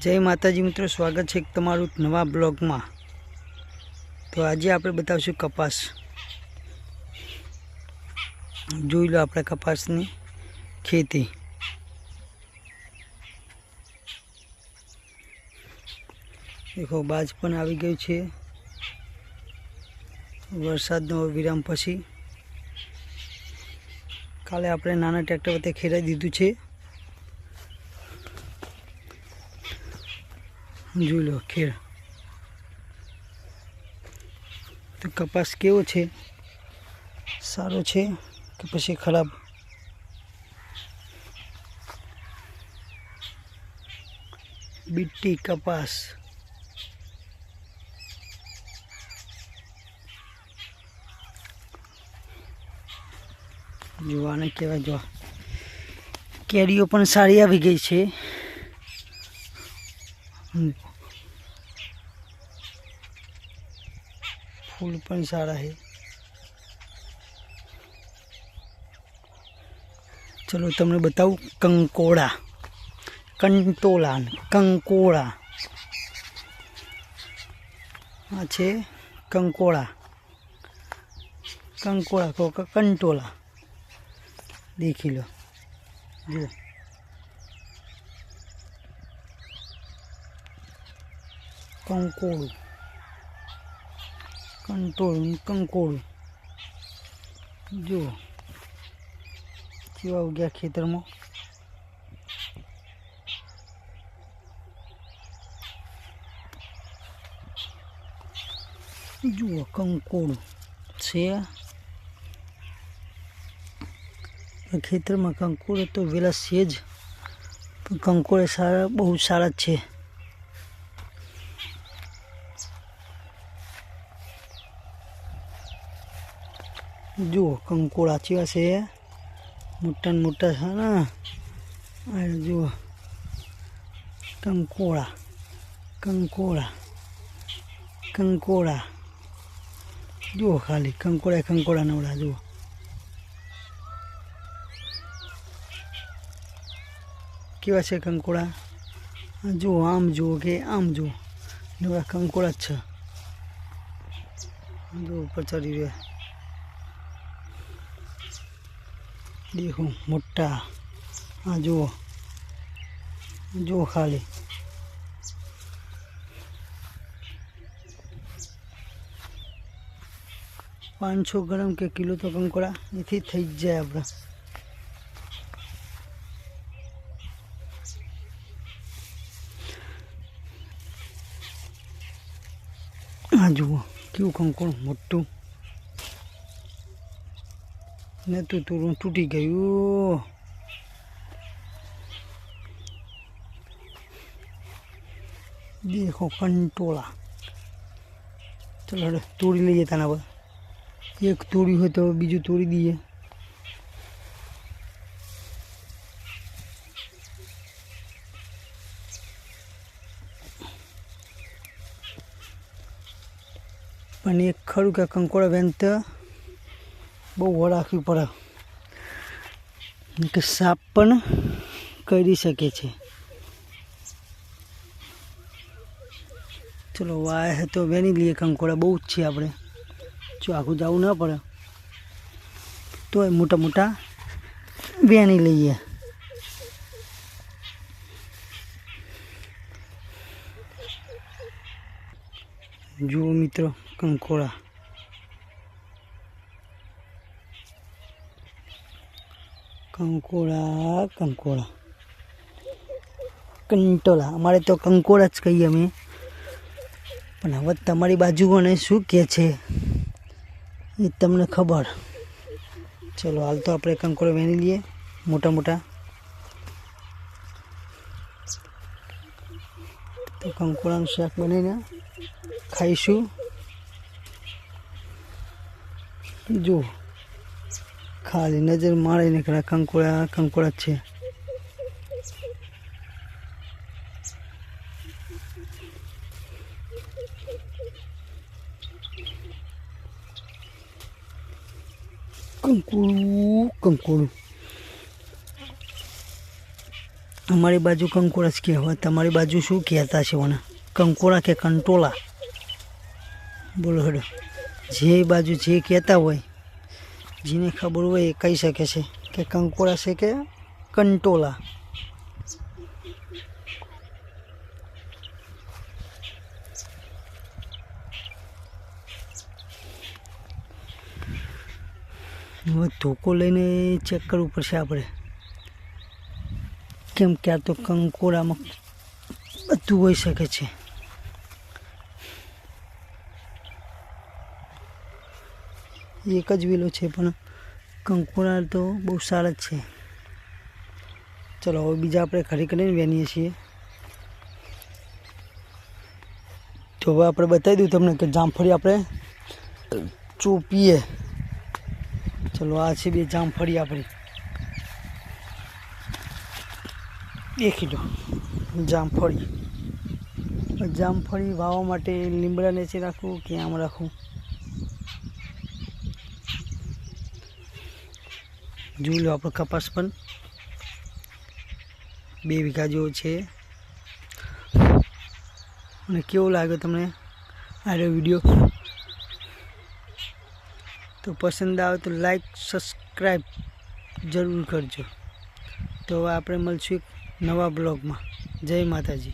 જય માતાજી મિત્રો, સ્વાગત છે તમારું નવા બ્લોગમાં. તો આજે આપણે બતાવશું કપાસ. જોઈ લો આપણે કપાસની ખેતી. દેખો, બાજ પણ આવી ગયું છે. વરસાદનો વિરામ પછી કાલે આપણે નાના ટ્રેક્ટર વતે ખેડાઈ દીધું છે. જોઈ લો ખેડ તો કપાસ કેવો છે? સારો છે કે પછી ખરાબ? બીટી કપાસ. જોવાને કહેવાય જો. કેરીઓ પણ સારી આવી ગઈ છે. ફૂલ પણ સારા છે ચલો તમને બતાવું કંકોડા કંટોળા કંકોળા આ છે કંકોળા કંકોળા કહો કંટોળા દેખી લો જુઓ કંકોડું કંટોળું ને કંકોડું જુઓ કેવા ઉગ્યા ખેતરમાં જુઓ કંકોડું છે આ ખેતરમાં કંકોડો તો વેલા છે જ પણ કંકોડે સારા બહુ સારા જ છે જુઓ કંકોડા કેવા છે. મોટા ને મોટા છે, ને. જુઓ, કંકોળા કંકોળા કંકોડા જુઓ ખાલી કંકોડા કંકોડા નવડા જુઓ. કેવા છે કંકોડા આ જુઓ, આમ જુઓ કે આમ જુઓ. નવડા કંકોડા જ છે. જુઓ ઉપર ચડી રહ્યા. દેખો મોટા. આ જુઓ. જુઓ ખાલી. પાંચસો ગ્રામ કે કિલો તો કંકોડા એથી થઈ જ જાય આપણે. આ જુઓ, કેવું કંકોડ, મોટું. ને તું તું તૂટી ગયું. દેખો કંટોળા. ચલો તોડી લઈએ તાના પર. એક તોડી હોય તો બીજું તોડી દઈએ. પણ એક ખરું કે કંકોડા બેન તો બહુ વ પડે. કે સાપ પણ કરી શકે છે. ચલો, વાય હે તો વેની લઈએ કંકોડા, બહુ જ છે આપણે. જો આખું જવું ના પડે તો મોટા મોટા વેની લઈએ. જુઓ મિત્રો, કંકોડા. કંકોડા કંકોળા. કંટોલા અમારે તો કંકોળા જ કહીએ અમે. પણ હવે તમારી બાજુઓને શું કહે છે એ તમને ખબર. ચલો, હાલ તો આપણે કંકોળા વેણી લઈએ, મોટા મોટા. તો કંકોળાનું શાક બનાવીને ખાઈશું. જો ખાલી નજર મારી ખરા કંકોળા કંકોળા જ છે. કંકોળું કંકોળું. અમારી બાજુ કંકોડા જ કહેવાય. તમારી બાજુ શું કહેતા છે મને કંકોળા કે કંટોળા બોલો હડો. જે બાજુ જે કહેતા હોય જેને ખબર હોય એ કહી શકે છે કે કંકોળા છે કે કંટોલા. હવે ધોકો લઈને ચેક કરવું પડશે આપણે. કેમ કે આ તો કંકોળામાં બધું હોઈ શકે છે. એક જ વેલો છે, પણ કંકોડા તો બહુ સારા જ છે. ચલો, હવે બીજા આપણે ખરી કરીને વહેનીએ છીએ. તો હવે આપણે બતાવી દઉં તમને કે જામફળી આપણે ચોપીએ. ચલો, આ છે બે જામફળી આપણી. દેખી લો જામફળી. જામફળી વાવવા માટે લીમડાને નીચે રાખવું કે આમ રાખવું? જોઈ લો આપણો કપાસ પણ બે વીઘા જેવો છે. અને કેવો લાગ્યો તમને આરો વીડિયો? તો પસંદ આવે તો લાઈક સબસ્ક્રાઈબ જરૂર કરજો. તો આપણે મળશું એક નવા બ્લોગમાં. જય માતાજી.